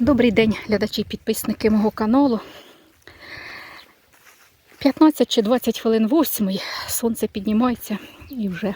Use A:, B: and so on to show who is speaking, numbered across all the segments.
A: Добрий день, глядачі, і підписники мого каналу. 15 чи 20 хвилин восьмої сонце піднімається і вже,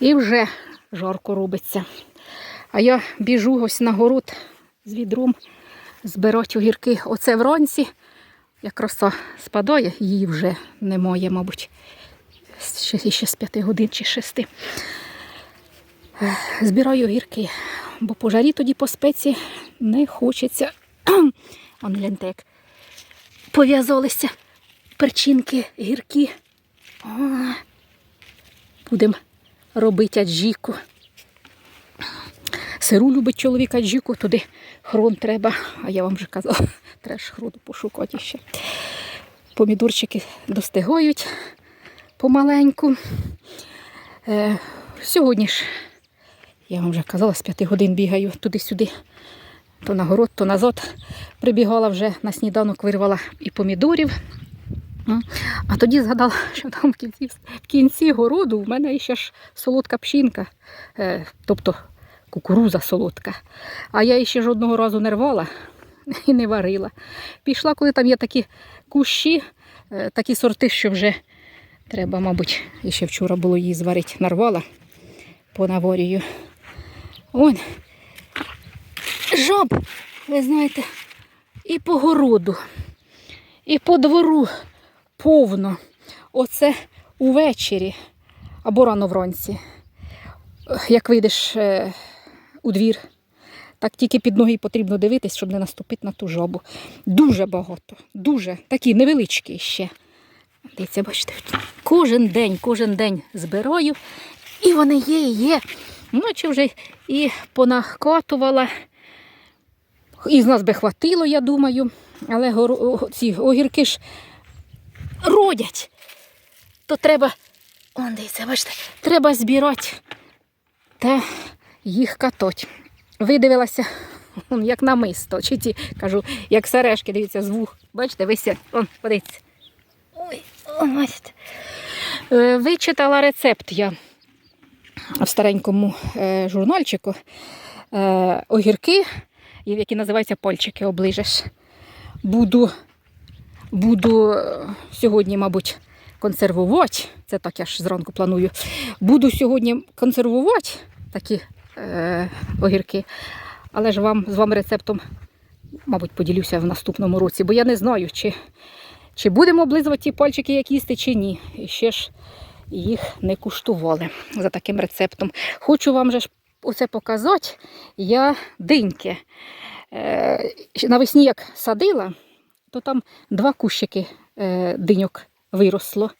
A: і вже жарко робиться. А я біжу ось на город з відром збирати огірки. Оце вранці, як роса спадає, її вже немає, мабуть, ще, ще з 5 годин чи 6. Збираю огірки, бо по жарі тоді по спеці не хочеться. Он гляньте, як пов'язалися перчинки, гіркі. Будемо робити аджіку. Сиру любить чоловік аджіку, туди хрон треба. А я вам вже казала, треба ж хрону пошукати ще. Помідорчики достигають помаленьку. Е, сьогодні ж я вам вже казала, з п'яти годин бігаю туди-сюди, то на город, то назад. Прибігала вже на сніданок, вирвала і помідорів. А тоді згадала, що там в кінці, в кінці городу в мене ще ж солодка пшінка, е, тобто кукуруза солодка. А я її ще жодного разу не рвала і не варила. Пішла, коли там є такі кущі, е, такі сорти, що вже треба, мабуть, ще вчора було її зварити, нарвала по наворію. Ой, жаб, ви знаєте, і по городу, і по двору повно. Оце увечері або рано вранці. Як вийдеш е, у двір, так тільки під ноги потрібно дивитись, щоб не наступити на ту жабу. Дуже багато, дуже такі невеличкі ще. Дивіться, бачите, кожен день, кожен день збираю, і вони є, і є. Ночі вже і понахкатувала. І з нас би хватило, я думаю. Але ці огірки ж родять. То треба, он дивіться, бачите, треба збирати та їх катать. Видивилася, як намисто, чи ті, кажу, як сережки, дивіться, з. Бачите, висять, он, подивіться. Ой, он, бачите. Е, Вичитала рецепт я в старенькому е, журнальчику. Е, огірки, які називаються пальчики, оближеш. Буду, буду е, сьогодні, мабуть, консервувати. Це так я ж зранку планую. Буду сьогодні консервувати такі огірки, але ж вам з вами рецептом, мабуть, поділюся в наступному році, бо я не знаю, чи, чи будемо облизувати ті пальчики, як їсти, чи ні. І ще ж їх не куштували за таким рецептом. Хочу вам же оце показати. Я диньки. Е, навесні як садила, то там два кущики е, диньок виросло.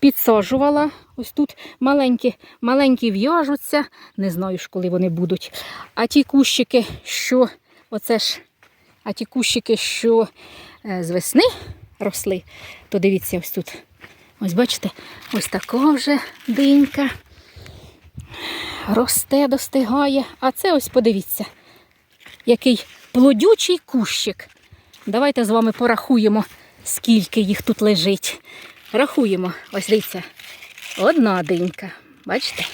A: Підсаджувала. Ось тут маленькі, маленькі в'яжуться. Не знаю коли вони будуть. А ті кущики, що оце ж, а ті кущики, що е, з весни росли, то дивіться ось тут. Ось бачите, ось така вже динька. Росте, достигає. А це ось подивіться, який плодючий кущик. Давайте з вами порахуємо, скільки їх тут лежить. Рахуємо. Ось дивіться. Одна динька. Бачите?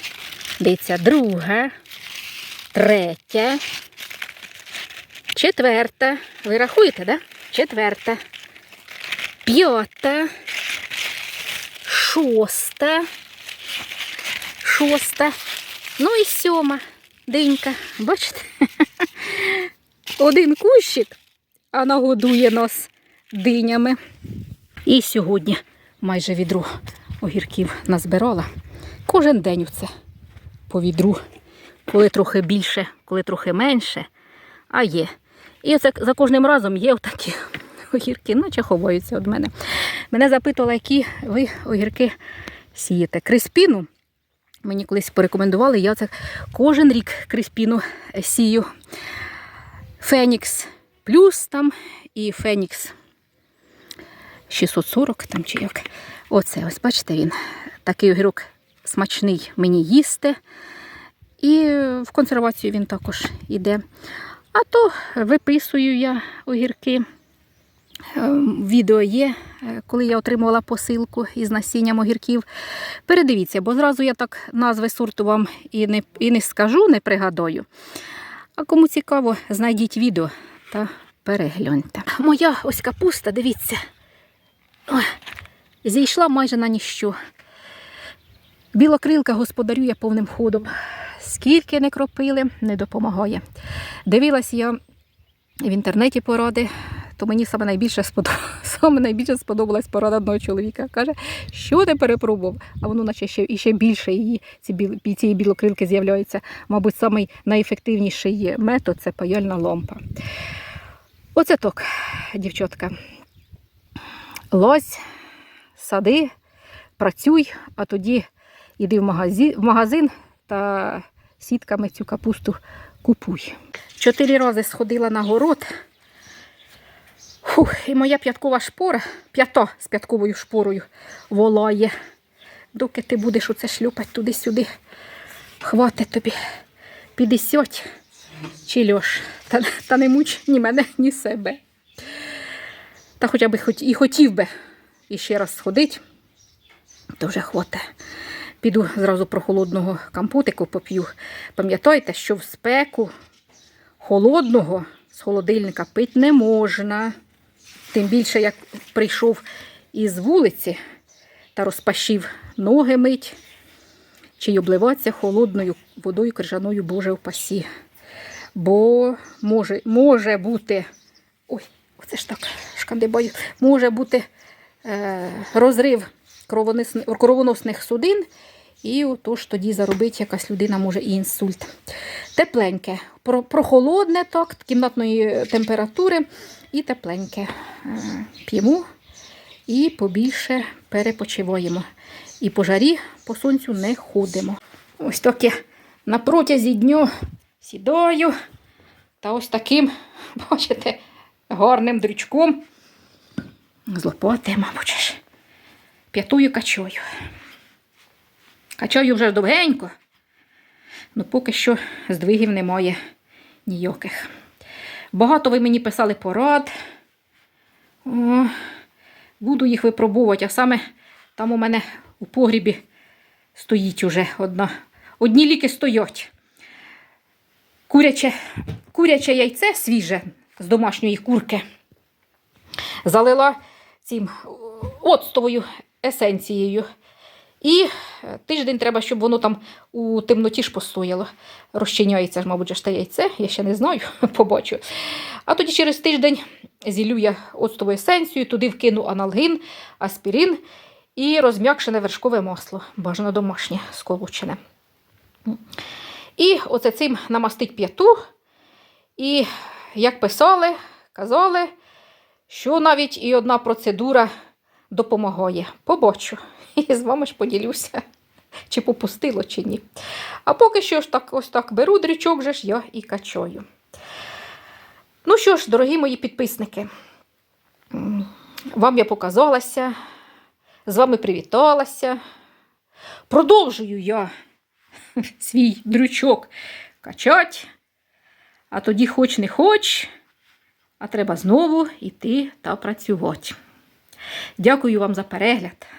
A: Дивіться, друга, третя, четверта. Ви рахуєте, да? Четверта. П'ята. Шоста. Шоста. Ну і сьома динька. Бачите? Один кущик, а нагодує нас динями. І сьогодні майже відру огірків назбирала. Кожен день оце по відру. Коли трохи більше, коли трохи менше, а є. І оце за кожним разом є отакі огірки, наче ховаються від мене. Мене запитували, які ви огірки сієте. Криспіну мені колись порекомендували, я це кожен рік криспіну сію. Фенікс плюс там і Фенікс 640 там чи як. Оце, ось бачите, він. Такий огірок смачний мені їсти. І в консервацію він також йде. А то виписую я огірки. Е, Відео є, е, коли я отримувала посилку із насінням огірків. Передивіться, бо зразу я так назви сорту вам і не, і не скажу, не пригадаю. А кому цікаво, знайдіть відео та перегляньте. Моя ось капуста, дивіться, ой, зійшла майже на ніщо. Білокрилка господарює повним ходом. Скільки не кропили, не допомагає. Дивилась я в інтернеті поради, то мені саме найбільше сподобалось. Саме найбільше сподобалась порада одного чоловіка. Каже, що ти перепробував? А воно наче ще, і ще більше її, ці біл, цієї білокрилки з'являється. Мабуть, самий найефективніший метод це паяльна лампа. Оце так, дівчатка. Лозь, сади, працюй, а тоді йди в магазин, в магазин та сітками цю капусту купуй. Чотири рази сходила на город. Фух, і моя п'яткова шпора, п'ято з п'ятковою шпорою волає. Доки ти будеш оце шлюпати туди-сюди, хватить тобі 50 чи льош. Та, та не муч ні мене, ні себе. Та хоча б і хотів би іще раз сходити, то вже хватить. Піду зразу про холодного компотику поп'ю. Пам'ятайте, що в спеку холодного з холодильника пити не можна. Тим більше, як прийшов із вулиці та розпашів ноги мить, чи й обливатися холодною водою крижаною Боже впасі. Бо може, може бути, ой, оце ж так, шкандибаю, може бути е, розрив кровоносних судин, і отож тоді заробить якась людина може і інсульт. Тепленьке, прохолодне так, кімнатної температури і тепленьке. Е, П'ємо і побільше перепочиваємо. І по жарі по сонцю не ходимо. Ось так я на протязі дню сідаю та ось таким, бачите, гарним дрючком з лопати, мабуть, п'ятою качою. Качаю вже довгенько, ну поки що здвигів немає ніяких. Багато ви мені писали порад. О, буду їх випробувати, а саме там у мене у погрібі стоїть уже одна. Одні ліки стоять. Куряче, куряче яйце свіже з домашньої курки. Залила цим оцтовою есенцією. І е, тиждень треба, щоб воно там у темноті ж постояло. Розчиняється ж, мабуть, ж те яйце, я ще не знаю, побачу. А тоді через тиждень зілю я оцтову есенцію, туди вкину аналгин, аспірин і розм'якшене вершкове масло, бажано домашнє, сколочене. І оце цим намастить п'яту. І як писали, казали, що навіть і одна процедура допомагає. Побачу. І з вами ж поділюся, чи попустило, чи ні. А поки що ж так, ось так беру дрючок, же ж я і качаю. Ну що ж, дорогі мої підписники, вам я показалася, з вами привіталася. Продовжую я свій дрючок качать, а тоді хоч не хоч, а треба знову йти та працювати. Дякую вам за перегляд.